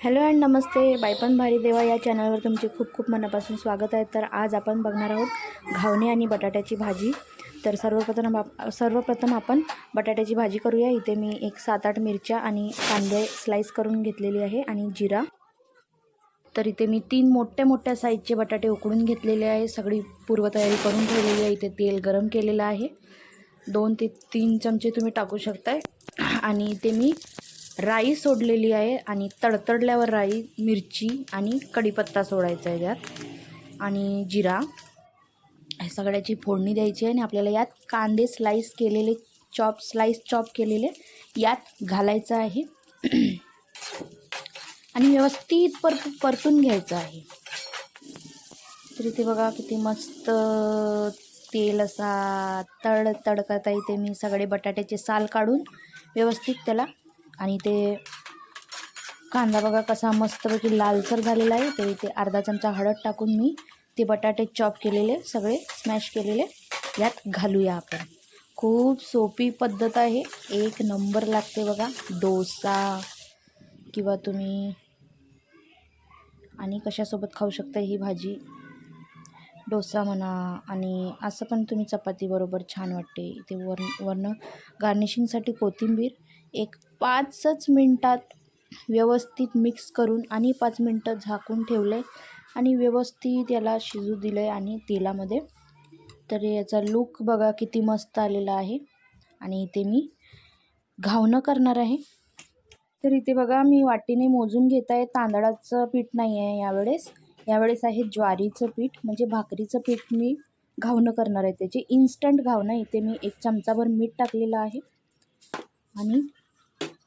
Hello and नमस्ते बायपण भारी देवा या चॅनलवर तुमचे खूप खूप मनापासून स्वागत आहे. तर आज आपण बघणार आहोत घावणे आणि बटाट्याची भाजी. तर सर्वप्रथम आप सर्वप्रथम आपण बटाट्याची भाजी करूया. इथे मी एक सात आठ मिरच्या आणि कांदे स्लाईस करून घेतलेली आहे आणि जिरा. तर इथे मी तीन मोठ्या मोठ्या साईजचे बटाटे उकडून घेतलेले आहे. सगळी पूर्वतयारी करून ठेवलेली आहे. इथे तेल गरम केलेलं आहे. दोन ते तीन चमचे तुम्ही टाकू शकताय. आणि इथे मी राई सोडलेली आहे आणि तडतडल्यावर राई मिरची आणि कढीपत्ता सोडायचा आहे त्यात आणि जिरा. सगळ्याची फोडणी द्यायची आहे आणि आपल्याला यात कांदे स्लाईस केलेले चॉप स्लाईस चॉप केलेले यात घालायचं आहे. आणि व्यवस्थित परत परतून घ्यायचं आहे. तर इथे बघा किती मस्त तेल असा तड तडकत आहे इथे मी सगळे बटाट्याचे साल काढून. व्यवस्थित त्याला आणि ते कांदा बघा कसा मस्तपैकी लालसर झालेला आहे. ते इथे अर्धा चमचा हळद टाकून मी ते बटाटे चॉप केलेले सगळे स्मॅश केलेले. यात घालूया आपण. खूप सोपी पद्धत आहे. एक नंबर लागते बघा. डोसा किंवा तुम्ही आणि कशासोबत खाऊ शकता ही भाजी. डोसा म्हणा आणि असं पण तुम्ही चपातीबरोबर छान वाटते. इथे वर वरनं गार्निशिंगसाठी कोथिंबीर एक पाचच मिनटात व्यवस्थित मिक्स करून आणि पाच मिनटं झाकून ठेवले आणि व्यवस्थित याला शिजू दिलं आहे आणि तेलामध्ये. तर याचा लूक बघा किती मस्त आलेला आहे. आणि इथे मी घावणं करणार आहे. तर इथे बघा मी वाटीने मोजून घेत आहे. तांदळाचं पीठ नाही आहे यावेळेस. यावेळेस आहे ज्वारीचं पीठ म्हणजे भाकरीचं पीठ मी घावणं करणार आहे. त्याचे इन्स्टंट घावणं इथे मी एक चमचाभर मीठ टाकलेलं आहे. आणि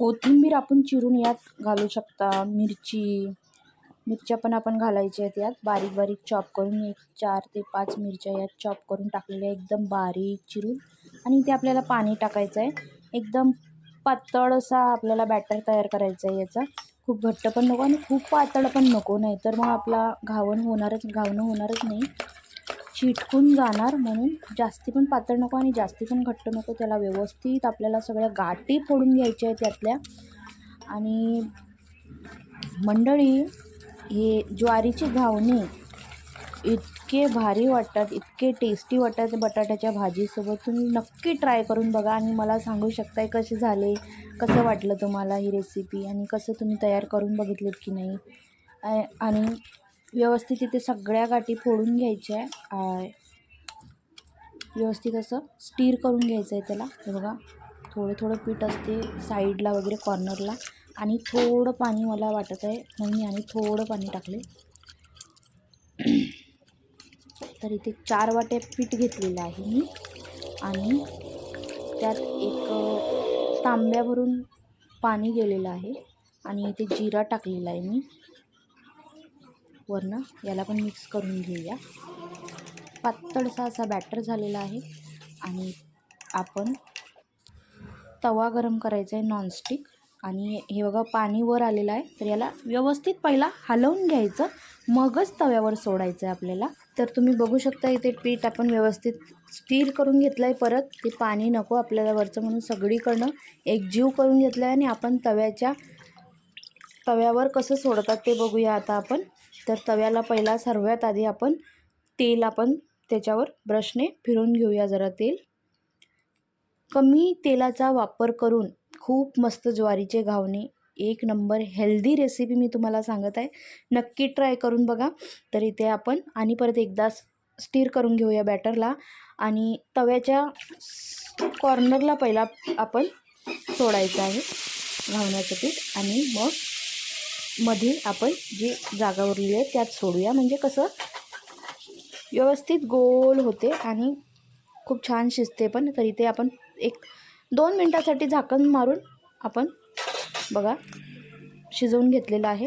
कोथिंबीर आपण चिरून यात घालू शकता. मिरची मिरच्या पण आपण घालायच्या आहेत यात. बारीक बारीक चॉप करून एक चार ते पाच मिरच्या यात चॉप करून टाकलेल्या एकदम बारीक चिरून. आणि इथे आपल्याला पाणी टाकायचं आहे. एकदम पातळ असा आपल्याला बॅटर तयार करायचा आहे याचा. खूप घट्ट पण नको आणि खूप पातळ पण नको. नाही तर मग आपला घावण होणारच घावणं होणारच नाही. चिटकून जाणार म्हणून जास्ती पण पातळ नको आणि जास्ती पण घट्ट नको. त्याला व्यवस्थित आपल्याला सगळ्या गाठी फोडून घ्यायच्या आहेत त्यातल्या. आणि मंडळी हे ज्वारीची घावणे इतके भारी वाटतात इतके टेस्टी वाटतात बटाट्याच्या भाजीसोबत. तुम्ही नक्की ट्राय करून बघा आणि मला सांगू शकताय कसे झाले कसं वाटलं तुम्हाला ही रेसिपी आणि कसं तुम्ही तयार करून बघितलेत की नाही. आणि व्यवस्थित इथे सगळ्या गाठी फोडून घ्यायच्या आहे. व्यवस्थित असं स्टीर करून घ्यायचं आहे त्याला. हे बघा थोडं थोडं पीठ असते साईडला वगैरे कॉर्नरला. आणि थोडं पाणी मला वाटत आहे म्हणून मी आणि थोडं पाणी टाकले. तर इथे चार वाट्या पीठ घेतलेलं आहे मी. आणि त्यात एक तांब्यावरून पाणी गेलेलं आहे. आणि इथे जिरा टाकलेला आहे मी. वरनं याला पण मिक्स करून घेऊया. पातळसा असा बॅटर झालेला आहे. आणि आपण तवा गरम करायचा आहे नॉनस्टिक आणि हे बघा पाणी वर आलेलं आहे. तर याला व्यवस्थित पहिला हलवून घ्यायचं. मगच तव्यावर सोडायचं आहे आपल्याला. तर तुम्ही बघू शकता इथे पीठ आपण व्यवस्थित स्टीर करून घेतलं आहे परत. ते पाणी नको आपल्याला वरचं म्हणून सगळीकडनं एकजीव करून घेतलं आहे आणि आपण तव्याच्या तव्यावर कसं सोडतात ते बघूया आता आपण. तर तव्याला पहिला सर्वात आधी आपण तेल आपण त्याच्यावर ब्रशने फिरून घेऊया जरा तेल. कमी तेलाचा वापर करून खूप मस्त ज्वारीचे घावणे. एक नंबर हेल्दी रेसिपी मी तुम्हाला सांगत आहे. नक्की ट्राय करून बघा. तर इथे आपण आणि परत एकदा स्टीर करून घेऊया बॅटरला. आणि तव्याच्या कॉर्नरला पहिला आपण सोडायचं आहे घावण्याचं पीठ आणि मग मध्ये आपण जी जागा उरली आहे त्यात सोडूया. म्हणजे कसं व्यवस्थित गोल होते आणि खूप छान शिजते पण तरी ते आपण एक दोन मिनटासाठी झाकण मारून आपण बघा शिजवून घेतलेलं आहे.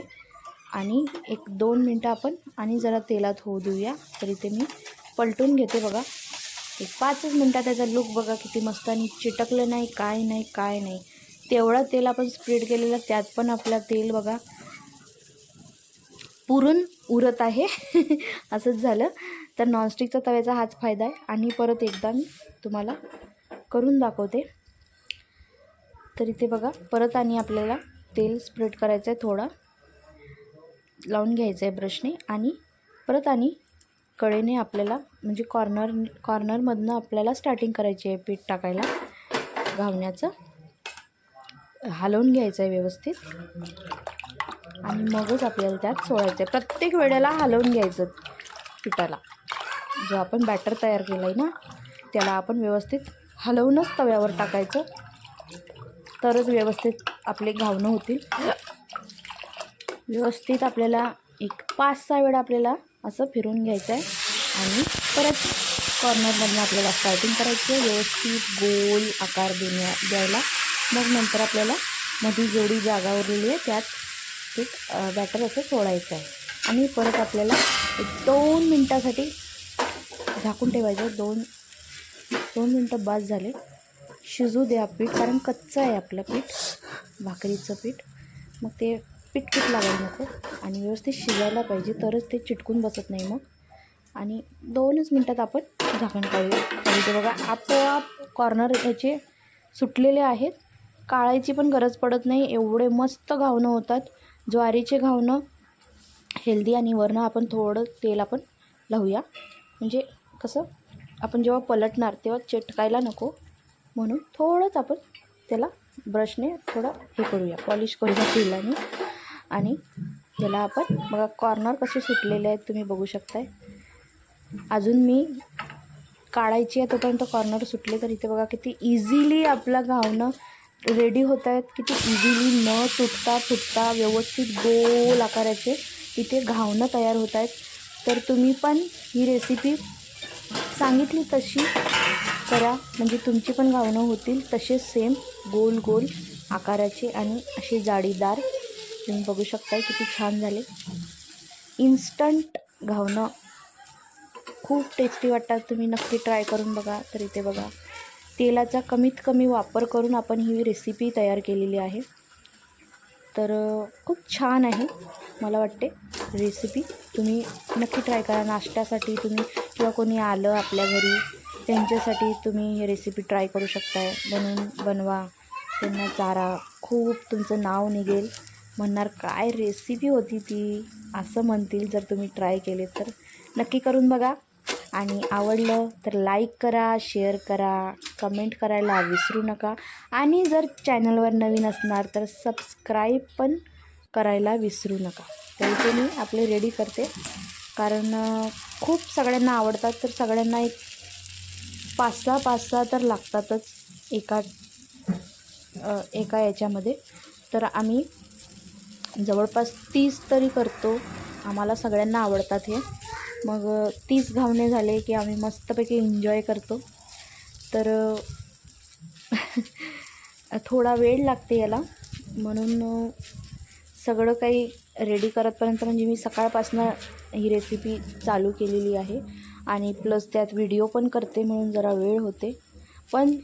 आणि एक दोन मिनटं आपण आणि जरा तेलात होऊ देऊया. तरी ते मी पलटून घेते बघा. एक पाचच मिनटात त्याचा लुक बघा किती मस्त आणि चिटकलं नाही काय नाही काय नाही. तेवढं तेल आपण स्प्रेड केलेलं त्यात पण आपलं तेल बघा. पुरून उरत आहे. असंच झालं. तर नॉनस्टिकचा तव्याचा हाच फायदा आहे. आणि परत एकदा मी तुम्हाला करून दाखवते. तर इथे बघा परत आणि आपल्याला तेल स्प्रेड करायचं आहे थोडा. लावून घ्यायचं आहे ब्रशने आणि परत आणि कडेने आपल्याला म्हणजे कॉर्नर कॉर्नरमधनं आपल्याला स्टार्टिंग करायची आहे पीठ टाकायला. घावण्याचं. हलवून घ्यायचं आहे व्यवस्थित. आणि मगच आपल्याला त्यात सोडायचं आहे प्रत्येक वेळेला हलवून घ्यायचं पिठाला. जो आपण बॅटर तयार केलं आहे ना त्याला आपण व्यवस्थित हलवूनच तव्यावर टाकायचं. तरच व्यवस्थित आपले घावणं होतील. व्यवस्थित आपल्याला एक पाच सहा वेळा आपल्याला असं फिरून घ्यायचं आहे आणि परत कॉर्नरमधून आपल्याला स्टार्टिंग करायची आहे व्यवस्थित गोल आकार देण्या द्यायला. मग नंतर आपल्याला मधी जेवढी जागा उरलेली आहे त्यात पीठ बॅटर असं सोडायचं आहे. आणि परत आपल्याला दोन मिनटासाठी झाकून ठेवायचं. दोन दोन मिनटं बाद झाले. शिजू द्या पीठ कारण कच्चं आहे आपलं पीठ. भाकरीचं पीठ. मग ते पीठ पीठ लागायला नको. आणि व्यवस्थित शिजायला पाहिजे. तरच ते चिटकून बसत नाही मग. आणि दोनच मिनटात आपण झाकण काढूया पाहिजे बघा आपोआप कॉर्नर याचे सुटलेले आहेत. काळायची पण गरज पडत नाही. एवढे मस्त घावणं होतात. ज्वारीचे घावणं हेल्दी आणि वरनं आपण थोडं तेल आपण लावूया. म्हणजे कसं आपण जेव्हा पलटणार तेव्हा चिटकायला नको. म्हणून थोडंच आपण त्याला ब्रशने थोडं हे करूया पॉलिश करूया तेलाने. आणि त्याला आपण बघा कॉर्नर कसे सुटलेले आहेत तुम्ही बघू शकताय. अजून मी काढायची आहे तोपर्यंत कॉर्नर सुटले तर इथे बघा किती इझिली आपला घावणं रेडी होत आहेत किती इझिली न तुटता फुटता व्यवस्थित गोल आकाराचे इथे घावणं तयार होत आहेत. तर तुम्ही पण ही रेसिपी सांगितली तशी करा. म्हणजे तुमची पण घावणं होतील तसेच सेम गोल गोल आकाराचे आणि असे जाडीदार. तुम्ही बघू शकताय किती छान झाले. इन्स्टंट घावणं. खूप टेस्टी वाटतात. तुम्ही नक्की ट्राय करून बघा. तर इथे बघा. तेलाचा कमीत कमी वापर करून आपण ही रेसिपी तयार केलेली आहे. तर खूप छान आहे मला वाटते रेसिपी तुम्ही नक्की ट्राय करा. नाश्त्यासाठी तुम्ही किंवा कोणी आलं आपल्या घरी त्यांच्यासाठी तुम्ही ही रेसिपी ट्राय करू शकताय. बनवून बनवा. त्यांना चारा. खूप तुमचं नाव निघेल. म्हणणार काय रेसिपी होती ती? असं म्हणतील जर तुम्ही ट्राय केले तर. नक्की करून बघा. आणि आवडलं तर लाईक करा शेअर करा कमेंट करायला विसरू नका. आणि जर चॅनलवर नवीन असणार तर सबस्क्राईब पण करायला विसरू नका. तर इथे मी आपले रेडी करते. कारण खूप सगळ्यांना आवडतात तर सगळ्यांना एक पाच सहा पाच सहा तर लागतातच एका एका याच्यामध्ये. तर आम्ही जवळपास तीस तरी करतो. आम्हाला सगळ्यांना आवडतात हे. मग तीस घावणे झाले की आम्ही मस्तपैकी एन्जॉय करतो. तर थोडा वेळ लागते याला. म्हणून सगळं काही रेडी करतपर्यंत म्हणजे मी सकाळपासनं ही रेसिपी चालू केलेली आहे. आणि प्लस त्यात व्हिडिओ पण करते म्हणून जरा वेळ होते. पण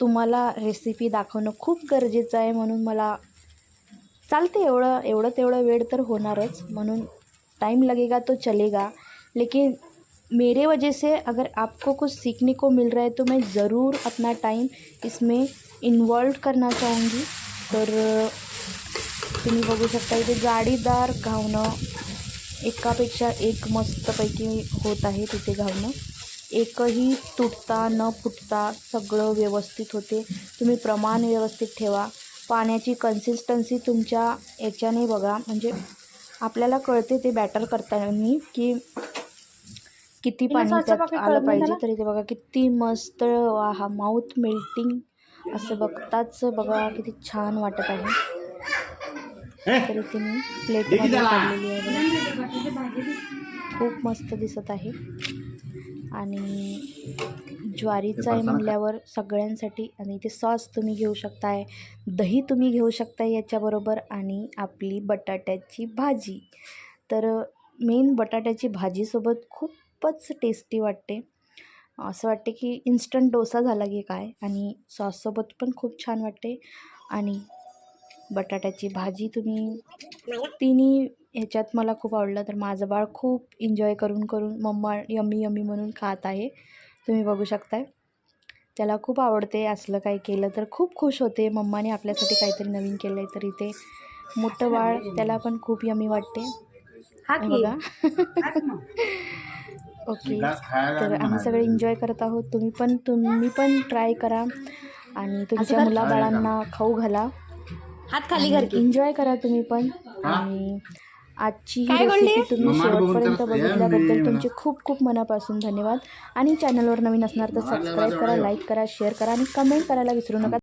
तुम्हाला रेसिपी दाखवणं खूप गरजेचं आहे म्हणून मला चालते एवढं एवढं तेवढं वेळ तर होणारच. म्हणून टाईम लगेगा तो चलेगा. लेकिन मेरे वजह से अगर आपको कुछ सीखने को मिल रहा है तो मैं ज़रूर अपना टाइम इसमें इन्वॉल्व करना चाहूँगी। तर तुम्ही बघू शकता इथे जाडीदार घावणं एकापेक्षा एक मस्तपैकी होत आहे तिथे घावणं एकही तुटता न फुटता सगळं व्यवस्थित होते। तुम्ही प्रमाण व्यवस्थित ठेवा। पाण्याची कन्सिस्टन्सी तुमच्या याच्याने बघा. म्हणजे आपल्याला कळते ते बॅटर करताना की किती पाणी त्यात आलं पाहिजे तर इथे बघा किती मस्त हा माउथ मेल्टिंग असं बघताच बघा किती छान वाटत आहे. तर इथे मी प्लेटमध्ये काढलेली आहे खूप मस्त दिसत आहे. आणि ज्वारीचं आहे म्हणल्यावर सगळ्यांसाठी आणि इथे सॉस तुम्ही घेऊ शकताय दही तुम्ही घेऊ शकताय याच्याबरोबर आणि आपली बटाट्याची भाजी. तर मेन बटाट्याची भाजीसोबत खूपच टेस्टी वाटते. असं वाटते की इन्स्टंट डोसा झाला की काय? आणि सॉससोबत पण खूप छान वाटते. आणि बटाट्याची भाजी तुम्ही तिन्ही ह्याच्यात मला खूप आवडलं. तर माझं बाळ खूप एन्जॉय करून करून मम्मा यम्मी यम्मी म्हणून खात आहे. तुम्ही बघू शकताय. त्याला खूप आवडते असलं काही केलं तर खूप खुश होते. मम्माने आपल्यासाठी काहीतरी नवीन केलं आहे तर इथे मोठं बाळ त्याला पण खूप यम्मी वाटते. बघा. ओके. तर आम्ही सगळे एन्जॉय करत आहोत. तुम्ही पण तुम्ही पण ट्राय करा. आणि तुमच्या. मुलाबाळांना खाऊ घाला. हात खाली घर एन्जॉय करा तुम्ही पण. आणि आजची ही रेसिपी? तुम्ही शेवटपर्यंत तर बघितल्याबद्दल तुमचे खूप खूप मनापासून धन्यवाद. आणि चॅनलवर नवीन असणार तर सबस्क्राईब करा लाईक करा शेअर करा आणि कमेंट करायला विसरू नका.